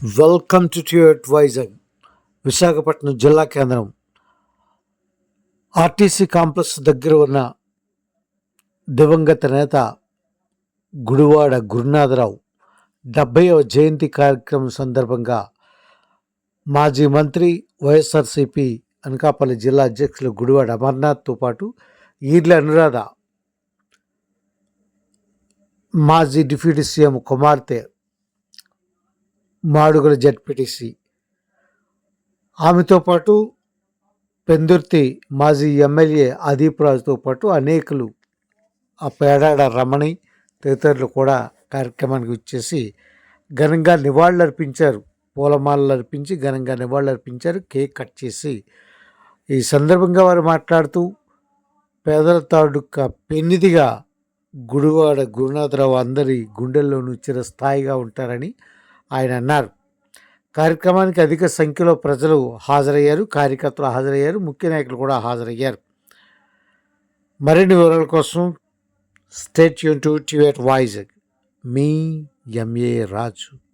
Welcome to ట్యూట్ వైజాగ్ విశాఖపట్నం జిల్లా కేంద్రం ఆర్టీసీ కాంప్లెక్స్ దగ్గర ఉన్న దివంగత నేత గుడివాడ గురునాథరావు డెబ్బైవ జయంతి కార్యక్రమం సందర్భంగా మాజీ మంత్రి వైఎస్ఆర్సిపి అనకాపల్లి జిల్లా అధ్యక్షులు గుడివాడ అమర్నాథ్తో పాటు ఈర్ల అనురాధ మాజీ డిప్యూటీ సీఎం కుమార్తె మాడుగుల జడ్పీటీసీ ఆమెతో పాటు పెందుర్తి మాజీ ఎమ్మెల్యే అదీప్ రాజుతో పాటు అనేకులు ఆ పేడాడ రమణి తదితరులు కూడా కార్యక్రమానికి వచ్చేసి ఘనంగా నివాళులర్పించారు. పూలమాలలు అర్పించి ఘనంగా నివాళులర్పించారు. కేక్ కట్ చేసి ఈ సందర్భంగా వారు మాట్లాడుతూ పేదల తాడుక పెన్నిదిగా గుడివాడ గురునాథరావు అందరి గుండెల్లోనూ చిరస్థాయిగా ఉంటారని ఆయన అన్నారు. కార్యక్రమానికి అధిక సంఖ్యలో ప్రజలు హాజరయ్యారు. కార్యకర్తలు హాజరయ్యారు. ముఖ్య నాయకులు కూడా హాజరయ్యారు. మరిన్ని వివరాల కోసం స్టేట్ యూన్ టు ట్యూట్ వాయిస్ మీ ఎంఏ రాజు.